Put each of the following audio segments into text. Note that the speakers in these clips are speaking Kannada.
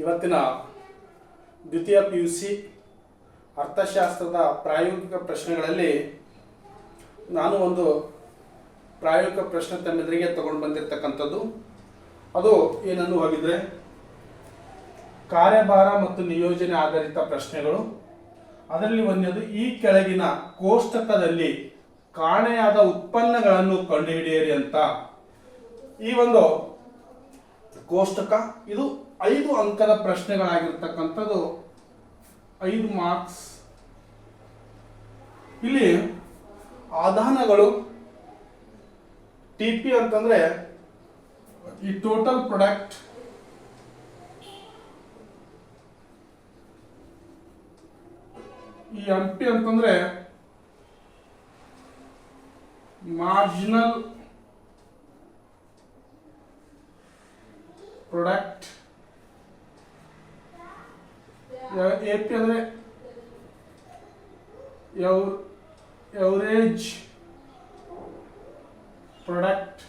ಇವತ್ತಿನ ದ್ವಿತೀಯ ಪಿ ಯು ಸಿ ಅರ್ಥಶಾಸ್ತ್ರದ ಪ್ರಾಯೋಗಿಕ ಪ್ರಶ್ನೆಗಳಲ್ಲಿ ನಾನು ಒಂದು ಪ್ರಾಯೋಗಿಕ ಪ್ರಶ್ನೆ ತಮ್ಮೆದುರಿಗೆ ತಗೊಂಡು ಬಂದಿರತಕ್ಕಂಥದ್ದು. ಅದು ಏನನ್ನು ಹೋಗಿದ್ರೆ ಕಾರ್ಯಭಾರ ಮತ್ತು ನಿಯೋಜನೆ ಆಧಾರಿತ ಪ್ರಶ್ನೆಗಳು. ಅದರಲ್ಲಿ ಒಂದನೇದು, ಈ ಕೆಳಗಿನ ಕೋಷ್ಟಕದಲ್ಲಿ ಕಾಣೆಯಾದ ಉತ್ಪನ್ನಗಳನ್ನು ಕಂಡುಹಿಡಿಯಿರಿ ಅಂತ. ಈ ಒಂದು ಕೋಷ್ಟಕ, ಇದು ಐದು ಅಂಕದ ಪ್ರಶ್ನೆಗಳಾಗಿರ್ತಕ್ಕಂಥದ್ದು ಐದು ಮಾರ್ಕ್ಸ್. ಇಲ್ಲಿ ಆಧಾನಗಳು ಟಿ ಪಿ ಅಂತಂದ್ರೆ ಈ ಟೋಟಲ್ ಪ್ರೊಡಕ್ಟ್. ಈ ಎಂ ಪಿ ಅಂತಂದ್ರೆ ಮಾರ್ಜಿನಲ್ ಪ್ರಾಡಕ್ಟ್. ಎ ಪಿ ಅಂದರೆ ಎವರೇಜ್ ಪ್ರಾಡಕ್ಟ್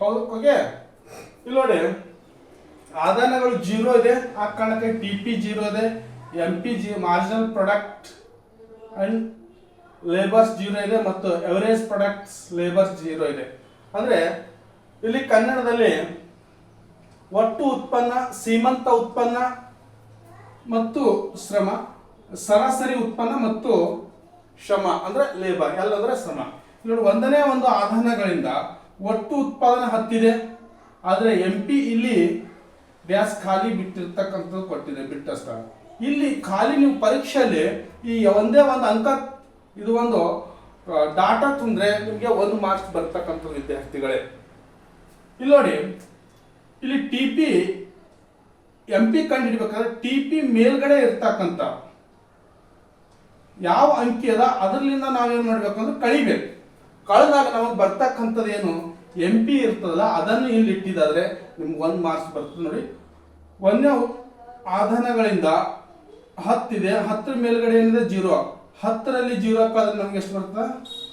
ಹೌದು ಓಕೆ ಇಲ್ಲಿ ನೋಡಿ ಆದಾನಗಳು ಜೀರೋ ಇದೆ, ಆ ಕಾರಣಕ್ಕೆ ಟಿ ಪಿ ಜೀರೋ ಇದೆ M P G marginal product and labours zero ಇದೆ ಮತ್ತು ಎವರೇಜ್ ಪ್ರಾಡಕ್ಟ್ಸ್ ಲೇಬರ್ಸ್ ಜೀರೋ ಇದೆ. ಅಂದ್ರೆ ಇಲ್ಲಿ ಕನ್ನಡದಲ್ಲಿ ಒಟ್ಟು ಉತ್ಪನ್ನ, ಸೀಮಂತ ಉತ್ಪನ್ನ ಮತ್ತು ಶ್ರಮ, ಸರಾಸರಿ ಉತ್ಪನ್ನ ಮತ್ತು ಶ್ರಮ, ಅಂದ್ರೆ ಲೇಬರ್ ಎಲ್ಲ ಅಂದ್ರೆ ಶ್ರಮ. ನೋಡಿ ಒಂದನೇ ಒಂದು ಆಧಾನಗಳಿಂದ ಒಟ್ಟು ಉತ್ಪಾದನೆ ಹತ್ತಿದೆ. ಆದರೆ ಎಂ ಪಿ ಇಲ್ಲಿ ಗ್ಯಾಸ್ ಖಾಲಿ ಬಿಟ್ಟಿರ್ತಕ್ಕಂಥದ್ದು ಕೊಟ್ಟಿದೆ ಬಿಟ್ಟ ಇಲ್ಲಿ ಖಾಲಿ ನೀವು ಪರೀಕ್ಷೆಯಲ್ಲಿ ಈ ಒಂದೇ ಒಂದು ಅಂಕ ಇದು ಒಂದು ಡಾಟಾ ತುಂಬ್ರೆ ನಿಮಗೆ ಒಂದು ಮಾರ್ಕ್ಸ್ ಬರ್ತಕ್ಕಂಥ ವಿದ್ಯಾರ್ಥಿಗಳೇ. ಇಲ್ಲಿ ನೋಡಿ, ಇಲ್ಲಿ ಟಿ ಪಿ ಎಂ ಪಿ ಕಂಡು ಹಿಡಿಬೇಕಾದ್ರೆ ಟಿ ಪಿ ಮೇಲ್ಗಡೆ ಇರ್ತಕ್ಕಂಥ ಯಾವ ಅಂಕಿ ಅದ ಅದರಿಂದ ನಾವೇನು ಮಾಡ್ಬೇಕು ಅಂದ್ರೆ ಕಳಿಬೇಕು. ಕಳೆದಾಗ ನಮಗೆ ಬರ್ತಕ್ಕಂಥದ್ದು ಏನು, ಎಂ ಪಿ ಇರ್ತದಲ್ಲ, ಅದನ್ನು ಇಲ್ಲಿ ಇಟ್ಟಿದ್ದಾದ್ರೆ ನಿಮ್ಗೆ ಒಂದು ಮಾರ್ಕ್ಸ್ ಬರ್ತದೆ ನೋಡಿ. ಒಂದೇ ಆಧಾನಗಳಿಂದ ಹತ್ತಿದೆ, ಹತ್ತರ ಮೇಲ್ಗಡೆ ಏನಿದೆ, ಜೀರೋ. ಹತ್ತರಲ್ಲಿ ಜೀರೋ ಹಾಕೋದ್ರೆ ನಮ್ಗೆ ಎಷ್ಟು ಬರ್ತದೆ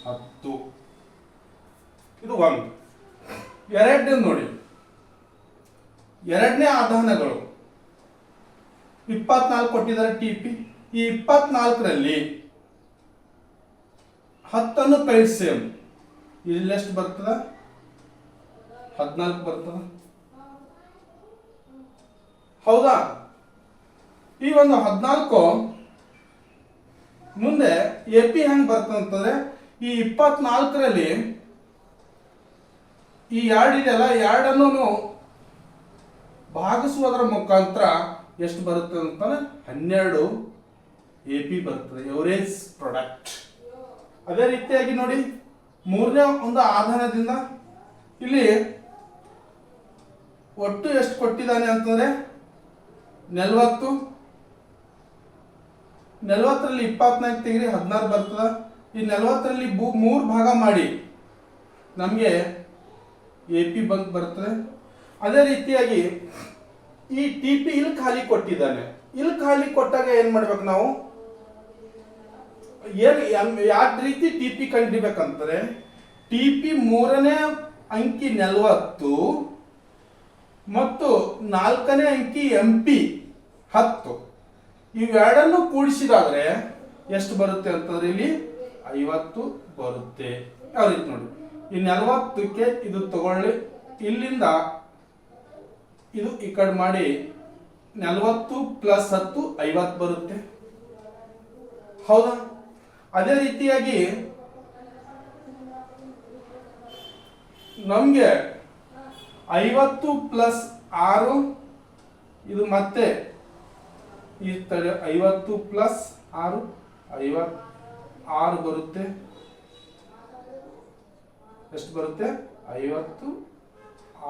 ಹತ್ತು. ಇದು ಒಂದು ಎರಡನೇ ನೋಡಿ. ಎರಡನೇ ಆಧಾನಗಳು ಇಪ್ಪತ್ನಾಲ್ಕು ಕೊಟ್ಟಿದ್ದಾರೆ ಟಿ ಪಿ ಈ ಇಪ್ಪತ್ನಾಲ್ಕರಲ್ಲಿ ಹತ್ತನ್ನು ಕಳಿಸಿ ಇಲ್ಲಿ ಎಷ್ಟು ಬರ್ತದ? ಹದಿನಾಲ್ಕು ಬರ್ತದ? ಹೌದಾ? ಈ ಒಂದು ಹದಿನಾಲ್ಕು ಮುಂದೆ ಎ ಪಿ ಹೆಂಗ್ ಬರ್ತಂತಂದ್ರೆ ಈ ಇಪ್ಪತ್ನಾಲ್ಕರಲ್ಲಿ ಈ ಎರಡ್ ಇದೆಯಲ್ಲ ಎರಡನ್ನು ಭಾಗಿಸುವುದರ ಮುಖಾಂತರ ಎಷ್ಟು ಬರುತ್ತೆ ಅಂತಂದ್ರೆ ಹನ್ನೆರಡು ಎ ಪಿ ಬರ್ತದೆ ಎವರೇಜ್ ಪ್ರಾಡಕ್ಟ್ ಅದೇ ರೀತಿಯಾಗಿ ನೋಡಿ, ಮೂರನೇ ಒಂದು ಆಧಾರದಿಂದ ಇಲ್ಲಿ ಒಟ್ಟು ಎಷ್ಟು ಕೊಟ್ಟಿದ್ದಾನೆ ಅಂತಂದ್ರೆ ನಲ್ವತ್ತು. ನಲ್ವತ್ತರಲ್ಲಿ ಇಪ್ಪತ್ನಾಲ್ಕು ತೆಗ್ರಿ ಹದಿನಾರು ಬರ್ತದ. ಈ ನಲ್ವತ್ತರಲ್ಲಿ ಮೂರು ಭಾಗ ಮಾಡಿ. ನಮಗೆ ಎ ಪಿ ಬಂಕ್ ಬರ್ತದೆ. ಅದೇ ರೀತಿಯಾಗಿ ಈ ಟಿ ಪಿ ಇಲ್ಲಿ ಖಾಲಿ ಕೊಟ್ಟಿದ್ದಾನೆ. ಇಲ್ಲಿ ಖಾಲಿ ಕೊಟ್ಟಾಗ ಏನು ಮಾಡ್ಬೇಕು ನಾವು? ಏನು ಯಾವ ರೀತಿ ಟಿ ಪಿ ಕಂಡಿಬೇಕಂತಾರೆ ಟಿ ಪಿ ಮೂರನೇ ಅಂಕಿ ನಲವತ್ತು ಮತ್ತು ನಾಲ್ಕನೇ ಅಂಕಿ ಎಂ ಪಿ ಹತ್ತು. ಇವೆರಡನ್ನು ಕೂಡಿಸಿದಾದ್ರೆ ಎಷ್ಟು ಬರುತ್ತೆ ಅಂತಂದ್ರೆ ಇಲ್ಲಿ ಐವತ್ತು ಬರುತ್ತೆ. ಯಾವ ರೀತಿ ನೋಡಿ. ಈ ನಲವತ್ತಕ್ಕೆ ಇದು ತಗೊಳ್ಳಿ. ಇಲ್ಲಿಂದ ಇದು ಈ ಕಡೆ ಮಾಡಿ ನಲವತ್ತು ಪ್ಲಸ್ ಹತ್ತು ಐವತ್ತು ಬರುತ್ತೆ. ಹೌದಾ? ಅದೇ ರೀತಿಯಾಗಿ ನಮಗೆ ಐವತ್ತು ಪ್ಲಸ್ ಆರು, ಇದು ಮತ್ತೆ ಈ ತಡೆ ಐವತ್ತು ಪ್ಲಸ್ ಆರು, ಐವತ್ ಆರು ಬರುತ್ತೆ. ಎಷ್ಟು ಬರುತ್ತೆ? ಐವತ್ತು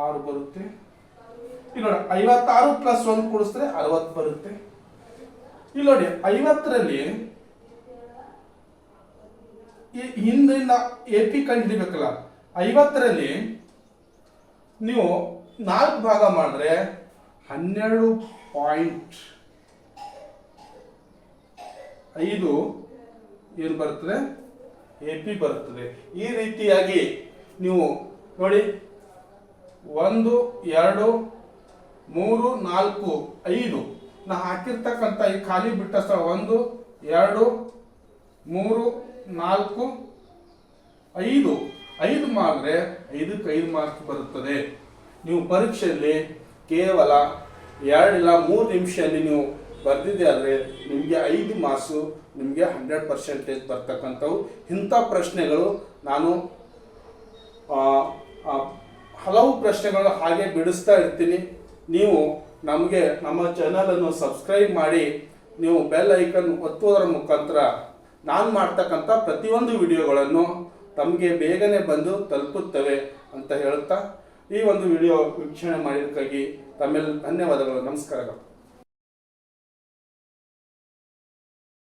ಆರು ಬರುತ್ತೆ. ಇಲ್ಲಿ ನೋಡಿ, ಐವತ್ತಾರು ಪ್ಲಸ್ ಒಂದು ಕೂಡಿಸಿದ್ರೆ ಅರವತ್ತು ಬರುತ್ತೆ. ಇಲ್ಲಿ ನೋಡಿ, ಐವತ್ತರಲ್ಲಿ ಹಿಂದಿನ ಎ ಪಿ ಕಂಡುಹಿಡಿಬೇಕಲ್ಲ, ಐವತ್ತರಲ್ಲಿ ನೀವು ನಾಲ್ಕು ಭಾಗ ಮಾಡಿದ್ರೆ ಹನ್ನೆರಡು ಪಾಯಿಂಟ್ ಐದು ಏನು ಬರ್ತದೆ? ಎ ಪಿ ಬರ್ತದೆ. ಈ ರೀತಿಯಾಗಿ ನೀವು ನೋಡಿ, ಒಂದು, ಎರಡು, ಮೂರು, ನಾಲ್ಕು, ಐದು. ನಾ ಹಾಕಿರ್ತಕ್ಕಂಥ ಈ ಖಾಲಿ ಬಿಟ್ಟ ಸ್ಥಳ ಒಂದು, ಎರಡು, ಮೂರು, ನಾಲ್ಕು, ಐದು. ಐದು ಮಾಡಿದ್ರೆ ಐದಕ್ಕೆ ಐದು ಮಾರ್ಕ್ ಬರುತ್ತದೆ. ನೀವು ಪರೀಕ್ಷೆಯಲ್ಲಿ ಕೇವಲ ಎರಡಿಲ್ಲ ಮೂರು ನಿಮಿಷದಲ್ಲಿ ನೀವು ಬರ್ದಿದ್ದೆ ಆದರೆ ನಿಮಗೆ ಐದು ಮಾಸು, ನಿಮಗೆ ಹಂಡ್ರೆಡ್ ಪರ್ಸೆಂಟೇಜ್ ಬರ್ತಕ್ಕಂಥವು ಇಂಥ ಪ್ರಶ್ನೆಗಳು ನಾನು ಹಲವು ಪ್ರಶ್ನೆಗಳು ಹಾಗೆ ಬಿಡಿಸ್ತಾ ಇರ್ತೀನಿ. ನೀವು ನಮಗೆ ನಮ್ಮ ಚಾನಲನ್ನು ಸಬ್ಸ್ಕ್ರೈಬ್ ಮಾಡಿ, ನೀವು ಬೆಲ್ ಐಕನ್ ಒತ್ತುವುದರ ಮುಖಾಂತರ ನಾನು ಮಾಡ್ತಕ್ಕಂಥ ಪ್ರತಿಯೊಂದು ವಿಡಿಯೋಗಳನ್ನು ತಮಗೆ ಬೇಗನೆ ಬಂದು ತಲುಪುತ್ತವೆ ಅಂತ ಹೇಳುತ್ತಾ, ಈ ಒಂದು ವಿಡಿಯೋ ವೀಕ್ಷಣೆ ಮಾಡಿದ್ದಕ್ಕಾಗಿ ತಮ್ಮೆಲ್ಲ ಧನ್ಯವಾದಗಳು. ನಮಸ್ಕಾರಗಳು.